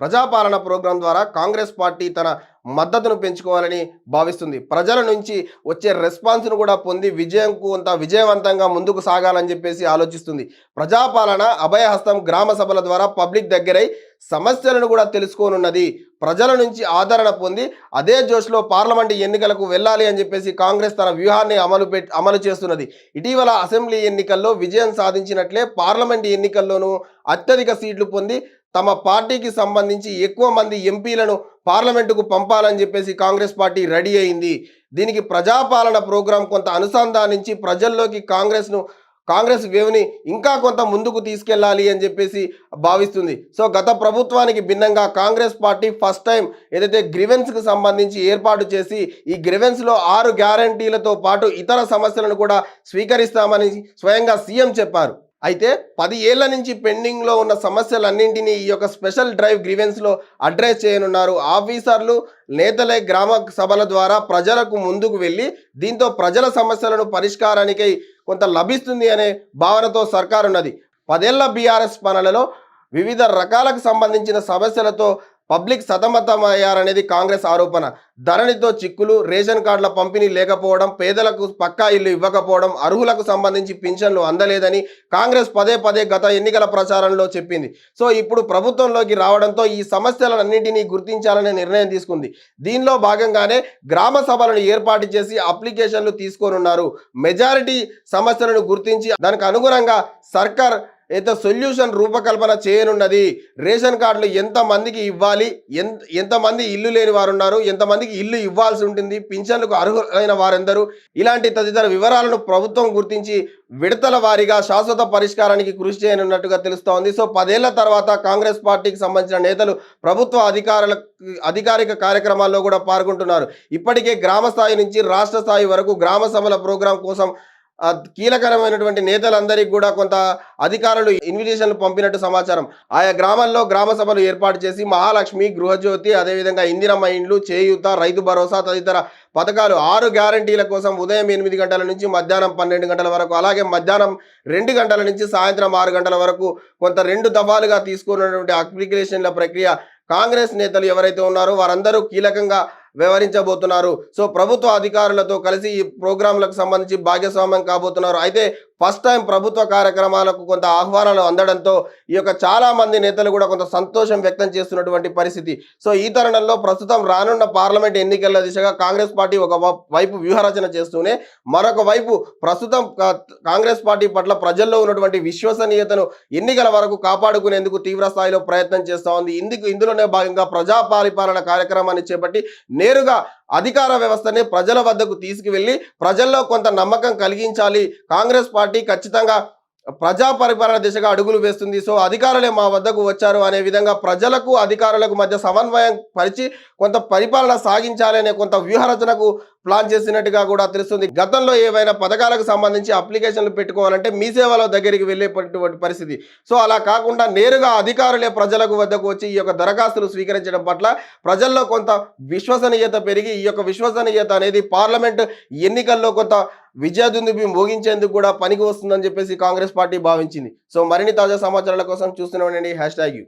ప్రజాపాలన programme ద్వారా Congress party తన మద్దతును పెంచుకోవాలని భావిస్తుంది. ప్రజల నుంచి వచ్చే రెస్పాన్స్ను కూడా పొంది విజయం కొంత విజయవంతంగా ముందుకు సాగాలని చెప్పేసి ఆలోచిస్తుంది. ప్రజాపాలన అభయహస్తం గ్రామ సభల ద్వారా పబ్లిక్ దగ్గరై సమస్యలను కూడా తెలుసుకోనున్నది. ప్రజల నుంచి ఆదరణ పొంది అదే జోష్లో పార్లమెంటు ఎన్నికలకు వెళ్ళాలి అని చెప్పేసి కాంగ్రెస్ తన వ్యూహాన్ని అమలు అమలు చేస్తున్నది. ఇటీవల అసెంబ్లీ ఎన్నికల్లో విజయం సాధించినట్లే పార్లమెంట్ ఎన్నికల్లోనూ అత్యధిక సీట్లు పొంది తమ పార్టీకి సంబంధించి ఎక్కువ మంది ఎంపీలను పార్లమెంటుకు పంపాలని చెప్పేసి కాంగ్రెస్ పార్టీ రెడీ అయింది. దీనికి ప్రజాపాలన ప్రోగ్రాం కొంత అనుసంధానించి ప్రజల్లోకి కాంగ్రెస్ను కాంగ్రెస్ వేవ్ని ఇంకా కొంత ముందుకు తీసుకెళ్ళాలి అని చెప్పేసి భావిస్తుంది. సో గత ప్రభుత్వానికి భిన్నంగా కాంగ్రెస్ పార్టీ ఫస్ట్ టైం ఏదైతే గ్రివెన్స్కి సంబంధించి ఏర్పాటు చేసి ఈ గ్రివెన్స్లో ఆరు గ్యారంటీలతో పాటు ఇతర సమస్యలను కూడా స్వీకరిస్తామని స్వయంగా సీఎం చెప్పారు. అయితే పది ఏళ్ళ నుంచి పెండింగ్లో ఉన్న సమస్యలన్నింటినీ ఈ యొక్క స్పెషల్ డ్రైవ్ గ్రీవెన్స్లో అడ్రస్ చేయనున్నారు. ఆఫీసర్లు నేతలే గ్రామ సభల ద్వారా ప్రజలకు ముందుకు వెళ్ళి దీంతో ప్రజల సమస్యలను పరిష్కారానికై కొంత లభిస్తుంది అనే భావనతో సర్కారు ఉన్నది పదేళ్ళ బీఆర్ఎస్ పనులలో వివిధ రకాలకు సంబంధించిన సమస్యలతో పబ్లిక్ సతమతమయ్యారనేది కాంగ్రెస్ ఆరోపణ. ధరణితో చిక్కులు రేషన్ కార్డుల పంపిణీ లేకపోవడం పేదలకు పక్కా ఇల్లు ఇవ్వకపోవడం అర్హులకు సంబంధించి పింఛన్లు అందలేదని కాంగ్రెస్ పదే పదే గత ఎన్నికల ప్రచారంలో చెప్పింది. సో ఇప్పుడు ప్రభుత్వంలోకి రావడంతో ఈ సమస్యలన్నింటినీ గుర్తించాలనే నిర్ణయం తీసుకుంది. దీనిలో భాగంగానే గ్రామ సభలను ఏర్పాటు చేసి అప్లికేషన్లు తీసుకోనున్నారు. మెజారిటీ సమస్యలను గుర్తించి దానికి అనుగుణంగా సర్కార్ అయితే సొల్యూషన్ రూపకల్పన చేయనున్నది? రేషన్ కార్డులు ఎంతమందికి ఇవ్వాలి? ఎంత ఎంతమంది ఇల్లు లేని వారు ఉన్నారు ఎంతమందికి ఇల్లు ఇవ్వాల్సి ఉంటుంది? పింఛన్లకు అర్హులైన వారెందరూ? ఇలాంటి తదితర వివరాలను ప్రభుత్వం గుర్తించి విడతల వారీగా శాశ్వత పరిష్కారానికి కృషి చేయనున్నట్టుగా తెలుస్తోంది. సో పదేళ్ళ తర్వాత కాంగ్రెస్ పార్టీకి సంబంధించిన నేతలు ప్రభుత్వ అధికారుల అధికారిక కార్యక్రమాల్లో కూడా పాల్గొంటున్నారు. ఇప్పటికే గ్రామ స్థాయి నుంచి రాష్ట్ర స్థాయి వరకు గ్రామ సభల ప్రోగ్రాం కోసం కీలకరమైనటువంటి నేతలందరికీ కూడా కొంత అధికారులు ఇన్విటేషన్లు పంపినట్టు సమాచారం. ఆయా గ్రామాల్లో గ్రామ సభలు ఏర్పాటు చేసి మహాలక్ష్మి గృహజ్యోతి అదేవిధంగా ఇందిరమ్మ ఇండ్లు చేయూత రైతు భరోసా తదితర పథకాలు ఆరు గ్యారంటీల కోసం ఉదయం ఎనిమిది గంటల నుంచి మధ్యాహ్నం పన్నెండు గంటల వరకు అలాగే మధ్యాహ్నం రెండు గంటల నుంచి సాయంత్రం ఆరు గంటల వరకు కొంత రెండు దఫాలుగా తీసుకున్నటువంటి అప్లికేషన్ల ప్రక్రియ కాంగ్రెస్ నేతలు ఎవరైతే ఉన్నారో వారందరూ కీలకంగా వ్యవహరించబోతున్నారు. సో ప్రభుత్వ అధికారులతో కలిసి ఈ ప్రోగ్రాంలకు సంబంధించి భాగస్వామ్యం కాబోతున్నారు. అయితే ఫస్ట్ టైం ప్రభుత్వ కార్యక్రమాలకు కొంత ఆహ్వానాలు అందడంతో ఈ యొక్క చాలా మంది నేతలు కూడా కొంత సంతోషం వ్యక్తం చేస్తున్నటువంటి పరిస్థితి. సో ఈ తరుణంలో ప్రస్తుతం రానున్న పార్లమెంట్ ఎన్నికల దిశగా కాంగ్రెస్ పార్టీ ఒక వైపు వ్యూహరచన చేస్తూనే మరొక వైపు ప్రస్తుతం కాంగ్రెస్ పార్టీ పట్ల ప్రజల్లో ఉన్నటువంటి విశ్వసనీయతను ఎన్నికల వరకు కాపాడుకునేందుకు తీవ్ర స్థాయిలో ప్రయత్నం చేస్తూ ఉంది. ఇందుకు ఇందులోనే భాగంగా ప్రజా పరిపాలన కార్యక్రమాన్ని చేపట్టి నేరుగా అధికార వ్యవస్థని ప్రజల వద్దకు తీసుకువెళ్ళి ప్రజల్లో కొంత నమ్మకం కలిగించాలి. కాంగ్రెస్ పార్టీ పార్టీ ఖచ్చితంగా ప్రజా పరిపాలన దిశగా అడుగులు వేస్తుంది. సో అధికారులే మా వద్దకు వచ్చారు అనే విధంగా ప్రజలకు అధికారులకు మధ్య సమన్వయం పరిచి కొంత పరిపాలన సాగించాలనే కొంత వ్యూహరచనకు ప్లాన్ చేసినట్టుగా కూడా తెలుస్తుంది. గతంలో ఏవైనా పథకాలకు సంబంధించి అప్లికేషన్లు పెట్టుకోవాలంటే మీ సేవల దగ్గరికి వెళ్ళేటువంటి పరిస్థితి. సో అలా కాకుండా నేరుగా అధికారులే ప్రజలకు వద్దకు వచ్చి ఈ యొక్క దరఖాస్తులు స్వీకరించడం పట్ల ప్రజల్లో కొంత విశ్వసనీయత పెరిగి ఈ యొక్క విశ్వసనీయత అనేది పార్లమెంట్ ఎన్నికల్లో కొంత విజయదుందుబి మోగించేందుకు కూడా పనికి వస్తుందని చెప్పేసి కాంగ్రెస్ పార్టీ భావించింది. సో మరిన్ని తాజా సమాచారాల కోసం చూస్తూనే ఉండండి. Hashtag U.